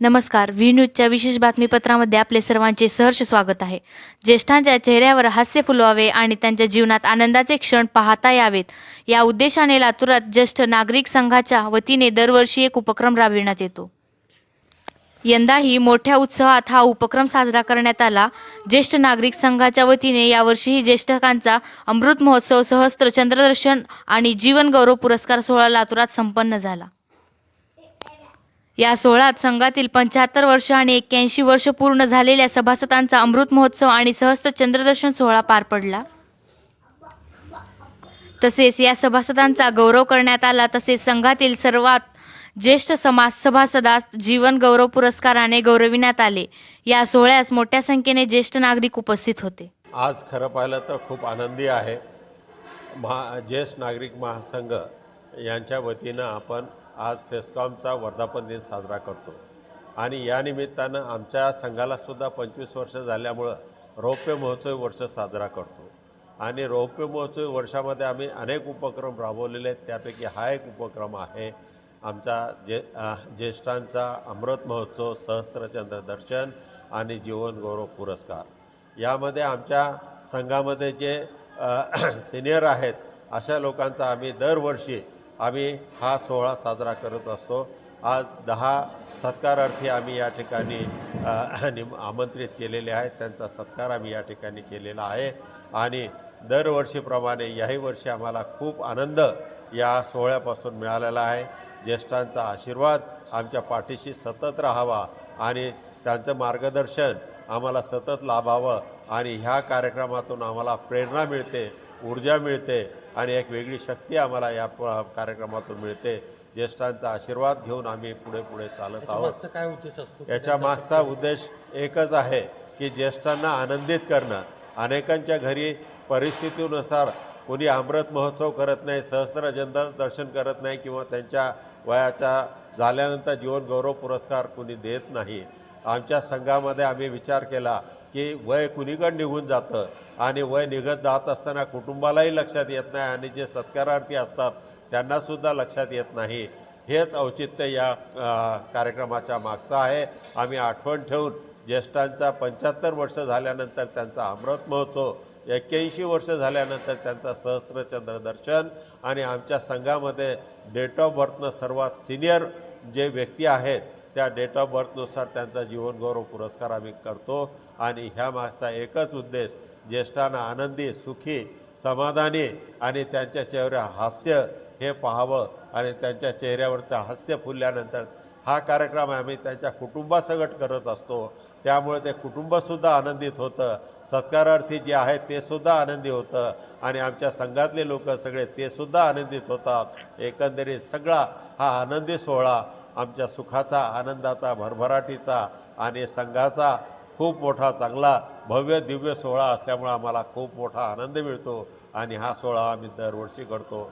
नमस्कार व्ही न्यूजच्या विशेष बातमीपत्रामध्ये आपले सर्वांचे सहर्ष स्वागत आहे. ज्येष्ठांच्या चेहऱ्यावर हास्य फुलवावे आणि त्यांच्या जीवनात आनंदाचे क्षण पाहता यावेत. या उद्देशाने लातूरात ज्येष्ठ नागरिक संघाच्या वतीने दरवर्षी एक उपक्रम राबविण्यात येतो. यंदाही मोठ्या उत्सवात हा उपक्रम साजरा करण्यात आला. ज्येष्ठ नागरिक संघाच्या वतीने यावर्षीही ज्येष्ठकांचा अमृत महोत्सव सहस्त्र चंद्रदर्शन आणि जीवनगौरव पुरस्कार सोहळा लातूरात संपन्न झाला. या सोहळ्यात संघातील पंच्याहत्तर वर्ष आणि एक्क्याऐंशी वर्ष पूर्ण झालेल्या सभासदांचा अमृत महोत्सव आणि सहस्त्र चंद्रदर्शन सोहळा पार पडला. तसेच या सभासदांचा गौरव करण्यात आला. तसेच संघातील सर्वात ज्येष्ठ समाज सभासदास जीवन गौरव पुरस्काराने गौरविण्यात आले. या सोहळ्यास मोठ्या संख्येने ज्येष्ठ नागरिक उपस्थित होते. आज खरं पाहिलं तर खूप आनंदी आहे. महा ज्येष्ठ नागरिक महासंघ यांच्या वतीनं आपण आज फेस्कॉमचा वर्धापन दिन साजरा करतो. आणि या निमित्तानं आमच्या संघालासुद्धा पंचवीस वर्ष झाल्यामुळं रौप्य महोत्सवी वर्ष साजरा करतो. आणि रौप्य महोत्सवी वर्षामध्ये आम्ही अनेक उपक्रम राबवलेले आहेत. त्यापैकी हा एक उपक्रम आहे आमचा जे ज्येष्ठांचा अमृत महोत्सव सहस्त्रचंद्र दर्शन आणि जीवनगौरव पुरस्कार. यामध्ये आमच्या संघामध्ये जे सिनियर आहेत अशा लोकांचा आम्ही दरवर्षी आम्ही हा सोहळा साजरा करत असतो. आज दहा सत्कारार्थी आम्ही या ठिकाणी निम आमंत्रित केलेले आहेत. त्यांचा सत्कार आम्ही या ठिकाणी केलेला आहे. आणि दरवर्षीप्रमाणे याही वर्षी आम्हाला खूप आनंद या सोहळ्यापासून मिळालेला आहे. ज्येष्ठांचा आशीर्वाद आमच्या पाठीशी सतत राहावा आणि त्यांचं मार्गदर्शन आम्हाला सतत लाभावं आणि ह्या कार्यक्रमातून आम्हाला प्रेरणा मिळते. ऊर्जा मिळते आणि एक वेगळी शक्ती आम्हाला या प- कार्यक्रमातून मिळते. ज्येष्ठांचा आशीर्वाद घेऊन आम्ही पुढे पुढे चालत आहोत. काय उद्देश असतो? याच्या मागचा उद्देश एकच आहे की ज्येष्ठांना आनंदित करणं. अनेकांच्या घरी परिस्थितीनुसार कोणी अमृत महोत्सव करत नाही सहस्र जन दर्शन करत नाही किंवा त्यांच्या वयाच्या झाल्यानंतर जीवन गौरव पुरस्कार कोणी देत नाही. आमच्या संघामध्ये आम्ही विचार केला की वय कुणीकडं निघून जातं आणि वय निघत जात असताना कुटुंबालाही लक्षात येत नाही आणि जे सत्कारार्थी असतात त्यांनासुद्धा लक्षात येत नाही. हेच औचित्य या कार्यक्रमाच्या मागचं आहे. आम्ही आठवण ठेवून ज्येष्ठांचा पंच्याहत्तर वर्ष झाल्यानंतर त्यांचा अमृत महोत्सव एक्क्याऐंशी वर्ष झाल्यानंतर त्यांचा सहस्त्रचंद्र दर्शन आणि आमच्या संघामध्ये डेट ऑफ बर्थनं सर्वात सिनियर जे व्यक्ती आहेत त्या डेट ऑफ बर्थनुसार त्यांचा जीवनगौरव पुरस्कार आम्ही करतो. आणि ह्या मागचा एकच उद्देश ज्येष्ठांना आनंदी सुखी समाधानी आणि त्यांच्या चेहऱ्या हास्य हे पाहावं आणि त्यांच्या चेहऱ्यावरचं हास्य फुलल्यानंतर हा कार्यक्रम आम्ही त्यांच्या कुटुंबासकट करत असतो. त्यामुळे ते कुटुंबसुद्धा आनंदित होतं. सत्कारार्थी जे आहेत ते सुद्धा आनंदी होतं. आणि आमच्या संघातले लोक सगळे ते सुद्धा आनंदित होतात. एकंदरीत सगळा हा आनंदी सोहळा आमच्या सुखाचा आनंदाचा भरभराटीचा आणि संघाचा खूप मोठा चांगला भव्य दिव्य सोहळा असल्यामुळं आम्हाला खूप मोठा आनंद मिळतो आणि हा सोहळा आम्ही दरवर्षी करतो.